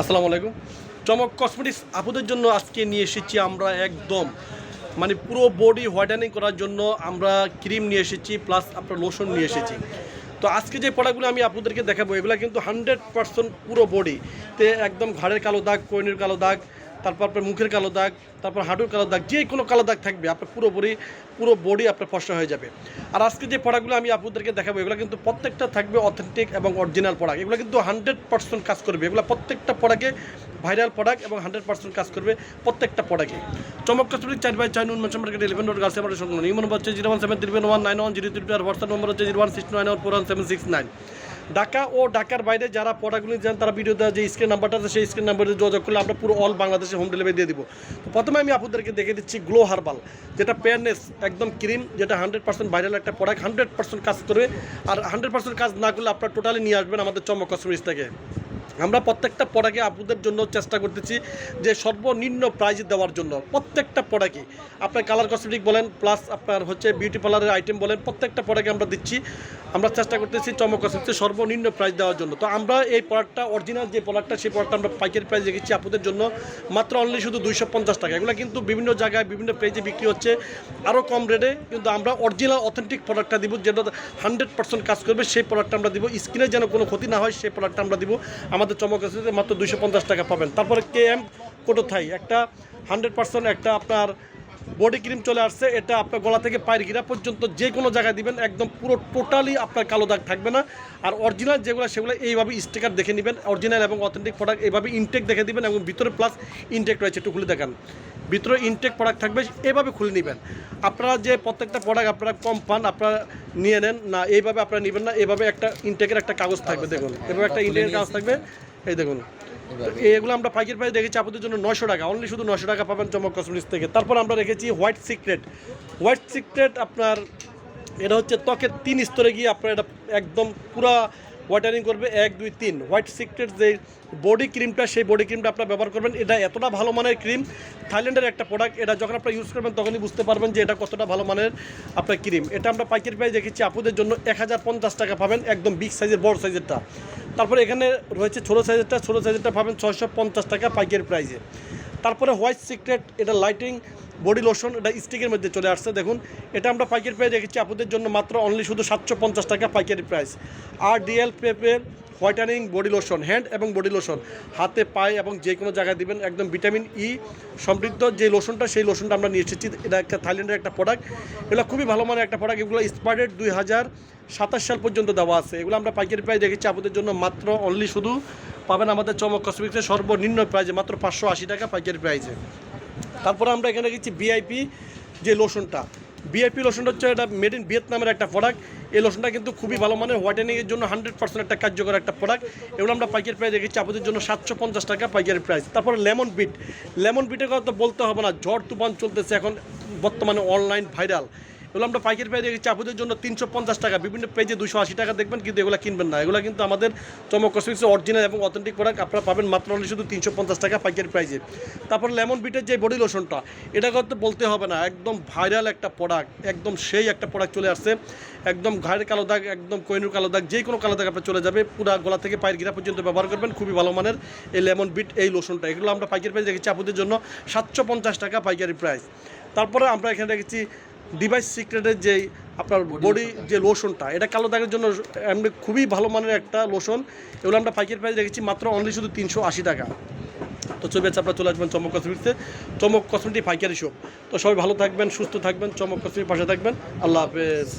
আসসালামু আলাইকুম। চমক কসমেটিক্স আপুদের জন্য আজকে নিয়ে এসেছি আমরা একদম মানে পুরো বডি হোয়াইটেনিং করার জন্য আমরা ক্রিম নিয়ে এসেছি প্লাস আপনার লোশন নিয়ে এসেছি। তো আজকে যে প্রোডাক্টগুলো আমি আপনাদেরকে দেখাবো, এগুলো কিন্তু হান্ড্রেড পার্সেন্ট পুরো বডিতে একদম ঘাড়ের কালো দাগ, কোয়েনের কালো দাগ তারপর আপনার মুখের কালো দাগ, তারপর হাঁটুর কালো দাগ, যে কোনো কালো দাগ থাকবে, আপনার পুরো বডি পুরো বডি আপনার ফসা হয়ে যাবে। আর আজকে যে প্রোডাক্টগুলো আমি আপনাদেরকে দেখাবো, এগুলো কিন্তু প্রত্যেকটা থাকবে অথেন্টিক এবং অরিজিনাল প্রোডাক্ট এগুলো কিন্তু হান্ড্রেড পার্সেন্ট কাজ করবে। এগুলো প্রত্যেকটা পড়াকে ভাইরাল প্রোডাক্ট এবং হান্ড্রেড পার্সেন্ট কাজ করবে প্রত্যেকটা প্রোডাক্টে চমক কসমেটিক চার বাই চার নুন মেশন মার্কেট ইলেভেন রোড সঙ্গে ইমন হচ্ছে zero one seven three one nine one zero three two আর হোয়াটসঅ্যাপ নম্বর হচ্ছে zero one six nine one four one seven six nine Dhaka ও ঢাকার বাইরে যারা প্রোডাক্টগুলি যান তারা ভিডিও দেওয়া যে স্ক্রিন নাম্বারটা আছে, সেই স্ক্রিন নাম্বারে যোগাযোগ করলে আমরা পুরো অল বাংলাদেশে হোম ডেলিভারি দিয়ে দিব। তো প্রথমে আমি আপনাদেরকে দেখে দিচ্ছি গ্লো হার্বাল যেটা পেয়ারনেস একদম ক্রিম যেটা হান্ড্রেড পার্সেন্ট ভাইরাল একটা প্রোডাক্ট হান্ড্রেড পার্সেন্ট কাজ করবে। আর হান্ড্রেড পার্সেন্ট কাজ না করলে আপনারা টোটালি নিয়ে আসবেন আমাদের চমক কসমিস থেকে। আমরা প্রত্যেকটা প্রোডাক্টে আপনাদের জন্য চেষ্টা করতেছি যে সর্বনিম্ন প্রাইজ দেওয়ার জন্য। প্রত্যেকটা প্রোডাক্টই আপনার কালার কসমেটিক বলেন প্লাস আপনার হচ্ছে বিউটি পার্লারের আইটেম বলেন, প্রত্যেকটা প্রোডাক্টে আমরা দিচ্ছি। আমরা চেষ্টা করতেছি চমক কসমেটিক্সে সর্বনিম্ন প্রাইজ দেওয়ার জন্য। তো আমরা এই প্রোডাক্টটা অরিজিনাল যে প্রোডাক্টটা সেই প্রোডাক্টটা আমরা পাইকারি প্রাইস রেখেছি আপনাদের জন্য। মাত্র অনলি শুধু দুইশো পঞ্চাশ টাকা। এগুলো কিন্তু বিভিন্ন জায়গায় বিভিন্ন পেজে বিক্রি হচ্ছে। আরও কম রেটে কিন্তু আমরা অরিজিনাল অথেন্টিক প্রোডাক্টটা দিব, যেটা হান্ড্রেড পার্সেন্ট কাজ করবে, সেই প্রোডাক্টটা আমরা দিব। স্কিনের যেন কোনো ক্ষতি না হয়, সেই প্রোডাক্টটা আমরা দিব। আমাদের চমক আছে মাত্র দুইশো পঞ্চাশ টাকা পাবেন। তারপরে কে এম কোটো থাই একটা হান্ড্রেড পার্সেন্ট একটা আপনার বডি ক্রিম চলে আসছে, এটা আপনার গলা থেকে পায়ের গিরা পর্যন্ত যে কোনো জায়গায় দিবেন, একদম পুরো টোটালি আপনার কালো দাগ থাকবে না। আর অরিজিনাল যেগুলো, সেগুলো এইভাবে স্টিকার দেখে নেবেন অরিজিনাল এবং অথেন্টিক প্রোডাক্ট এইভাবে ইনটেক দেখে দিবেন এবং ভিতরে প্লাস ইনটেক রয়েছে, একটু খুলে দেখান। ভিতরে ইনটেক প্রোডাক্ট থাকবে এভাবে খুলে নেবেন। আপনারা যে প্রত্যেকটা প্রোডাক্ট আপনারা কম পান আপনারা নিয়ে নেন না এইভাবে আপনারা নেবেন না এইভাবে একটা ইনটেকের একটা কাগজ থাকবে দেখুন। এভাবে একটা ইনটেকের কাগজ থাকবে। এই দেখুন। এগুলো আমরা পাইকারি প্রাইস রেখেছি আপনাদের জন্য নশো টাকা। অনলি শুধু নশো টাকা পাবেন চমক কসমেটিক্স থেকে। তারপর আমরা রেখেছি হোয়াইট সিক্রেট হোয়াইট সিক্রেট আপনার এটা হচ্ছে ত্বকের তিন স্তরে গিয়ে আপনার এটা একদম পুরা ওয়াটারিং করবে এক, দুই, তিন। হোয়াইট সিক্রেট যে বডি ক্রিমটা সেই বডি ক্রিমটা আপনার ব্যবহার করবেন। এটা এতটা ভালো মানের ক্রিম থাইল্যান্ডের একটা প্রোডাক্ট এটা যখন আপনারা ইউজ করবেন, তখনই বুঝতে পারবেন যে এটা কতটা ভালো মানের আপনার ক্রিম এটা আমরা পাইকারি প্রাইস রেখেছি আপুদের জন্য এক হাজার পঞ্চাশ টাকা পাবেন, একদম বিগ সাইজের বড় সাইজেরটা তারপরে এখানে রয়েছে ছোটো সাইজেরটা ছোটো সাইজেরটা পাবেন ছয়শো পঞ্চাশ টাকা পাইকারি প্রাইসে তারপরে হোয়াইট সিক্রেট এটা লাইটিং বডি লোশন, এটা স্টিকের মধ্যে চলে আসছে। দেখুন, এটা আমরা পাইকারি প্রাইস রেখেছি। আপনাদের জন্য মাত্র অনলি শুধু সাতশো পঞ্চাশ টাকা পাইকারি প্রাইস আর ডিএল পেপে হোয়াইটানিং বডি লোশন হ্যান্ড এবং বডি লোশন হাতে, পায়ে এবং যে কোনো জায়গায় দিবেন, একদম ভিটামিন ই সমৃদ্ধ। যে লোশনটা সেই লোশনটা আমরা নিয়ে এসেছি। এটা একটা থাইল্যান্ডের একটা প্রোডাক্ট এগুলো খুবই ভালো মানের একটা প্রোডাক্ট এগুলো এক্সপায়ার্ডেড দুই হাজার সাতাশ সাল পর্যন্ত দেওয়া আছে। এগুলো আমরা পাইকারি প্রাইস রেখেছি। আপনাদের জন্য মাত্র অনলি শুধু পাবেন আমাদের চমক কসমেটিক্সের সর্বনিম্ন প্রাইজে মাত্র পাঁচশো আশি টাকা পাইকারি প্রাইজে তারপরে আমরা এখানে গেছি ভিআইপি যে লোশনটা বিআইপি লোশনটা হচ্ছে এটা মেড ইন ভিয়েতনামের একটা প্রোডাক্ট এই লোশনটা কিন্তু খুবই ভালো মানের হোয়াইটেনিংয়ের জন্য হান্ড্রেড পার্সেন্ট একটা কার্যকর একটা প্রোডাক্ট এগুলো আমরা পাইকারি প্রাইস রেখেছি আপনাদের জন্য সাতশো পঞ্চাশ টাকা পাইকারি প্রাইস তারপরে লেমন বিট লেমন বিটের কথা তো বলতে হবে না, ঝড় তুফান চলতেছে এখন বর্তমানে অনলাইন ভাইরাল এগুলো আমরা পাইকারি প্রাইস রেখেছি আপনাদের জন্য তিনশো পঞ্চাশ টাকা। বিভিন্ন পেজে দুশো আশি টাকা দেখবেন, কিন্তু এগুলো কিনবেন না। এগুলো কিন্তু আমাদের চমক কসমেটিক্সের অরিজিনাল এবং অথেন্টিক প্রোডাক্ট আপনারা পাবেন মাত্র only শুধু তিনশো পঞ্চাশ টাকা পাইকারি প্রাইসে। তারপর লেমন বিটের যে বডি লোশনটা এটা করতে বলতে হবে না, একদম ভাইরাল একটা প্রোডাক্ট একদম সেই একটা প্রোডাক্ট চলে আসছে। একদম ঘাড়ের কালো দাগ, একদম কোহিনুর কালো দাগ, যে কোনো কালো দাগ আপনার চলে যাবে, পুরা গলা থেকে পায়ের গিরা পর্যন্ত ব্যবহার করবেন, খুবই ভালো মানের এই লেমন বিট এই লোশনটা এগুলো আমরা পাইকারি প্রাইস রেখেছি আপনাদের জন্য সাতশো পঞ্চাশ টাকা পাইকারি প্রাইস। তারপরে আমরা এখানে রেখেছি ডিভাইস সিক্রেটের যে আপনার বডি যে লোশনটা এটা কালো দাগের জন্য এমনি খুবই ভালো মানের একটা লোশন এগুলো আমরা পাইকারি প্রাইস রেখেছি মাত্র অনলি শুধু তিনশো আশি টাকা। তো ছবি আছে আপনারা চলে আসবেন চমক কসমিটিতে চমক কসমিটি পাইকারি শপ তো সবাই ভালো থাকবেন সুস্থ থাকবেন চমক কসমিটির পাশে থাকবেন। আল্লাহ হাফেজ।